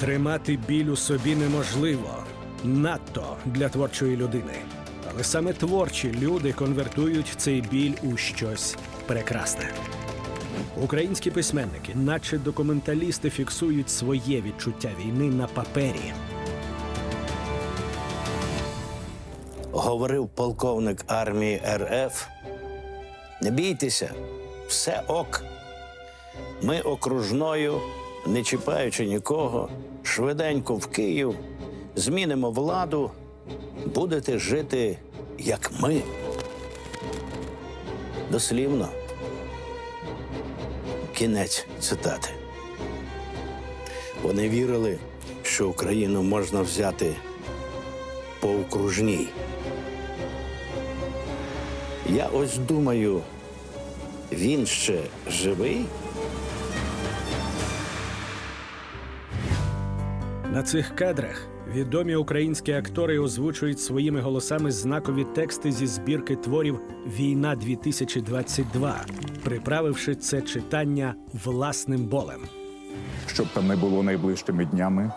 Тримати біль у собі неможливо надто для творчої людини. Але саме творчі люди конвертують цей біль у щось прекрасне. Українські письменники, наче документалісти, фіксують своє відчуття війни на папері. говорив полковник армії РФ. Не бійтеся, все ок. Ми окружною, не чіпаючи нікого, швиденько в Київ, змінимо владу, будете жити, як ми. Дослівно. Кінець цитати. Вони вірили, що Україну можна взяти по окружній. Я ось думаю, він ще живий? На цих кадрах відомі українські актори озвучують своїми голосами знакові тексти зі збірки творів Війна 2022 приправивши це читання власним болем. Щоб там не було найближчими днями,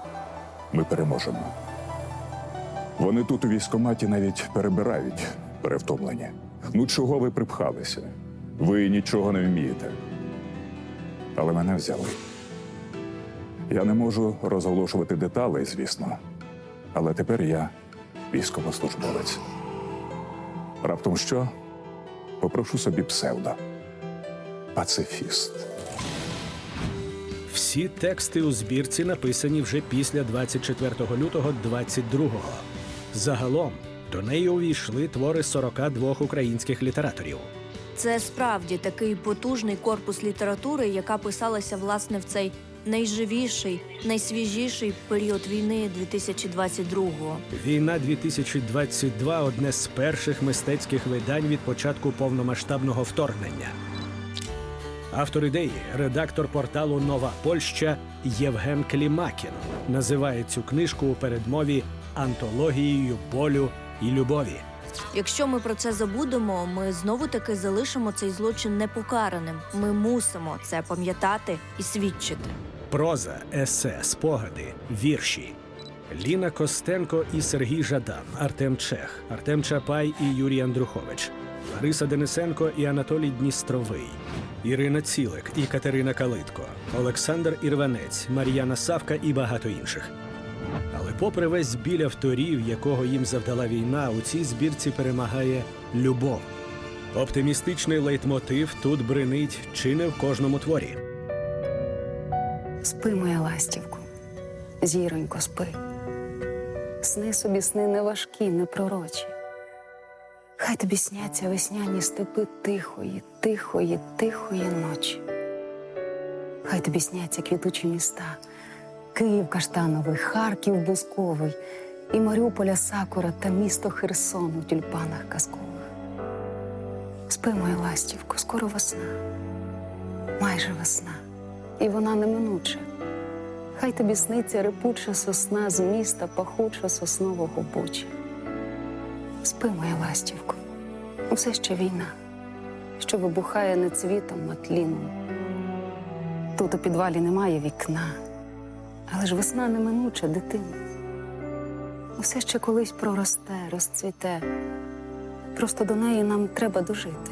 ми переможемо. Вони тут у військкоматі навіть перебирають перевтомлені. Ну чого ви припхалися? Ви нічого не вмієте. Але мене взяли. Я не можу розголошувати деталей, звісно. Але тепер я військовослужбовець. Раптом що? Попрошу собі псевдо. Пацифіст. Всі тексти у збірці написані вже після 24 лютого 22-го. Загалом до неї увійшли твори 42 українських літераторів. Це справді такий потужний корпус літератури, яка писалася власне в цей найживіший, найсвіжіший період війни 2022-го. Війна 2022 одне з перших мистецьких видань від початку повномасштабного вторгнення. Автор ідеї, редактор порталу Нова Польща Євген Клімакін називає цю книжку у передмові антологією болю і любові. Якщо ми про це забудемо, ми знову таки залишимо цей злочин непокараним. Ми мусимо це пам'ятати і свідчити. Проза, есе, спогади, вірші. Ліна Костенко і Сергій Жадан, Артем Чех, Артем Чапай і Юрій Андрухович, Лариса Денисенко і Анатолій Дністровий, Ірина Цілик і Катерина Калитко, Олександр Ірванець, Мар'яна Савка і багато інших. Але попри весь біль авторів, якого їм завдала війна, у цій збірці перемагає любов. Оптимістичний лейтмотив тут бринить чи не в кожному творі. Спи, моя ластівку, зіронько, спи. Сни собі сни не важкі, не. Хай тобі сняться весняні степи тихої, тихої, тихої ночі. Хай тобі сняться квітучі міста, Київ каштановий, Харків бузковий, і Маріуполя Сакура та місто Херсон у тюльпанах казкових. Спи, моя ластівко, скоро весна, майже весна, і вона неминуча. Хай тобі сниться репуча сосна з міста пахуча соснового буча. Спи, моя ластівко, усе ще війна, що вибухає не цвітом, а тліном. Тут у підвалі немає вікна, але ж весна неминуча дитина. Усе ще колись проросте, розцвіте. Просто до неї нам треба дожити.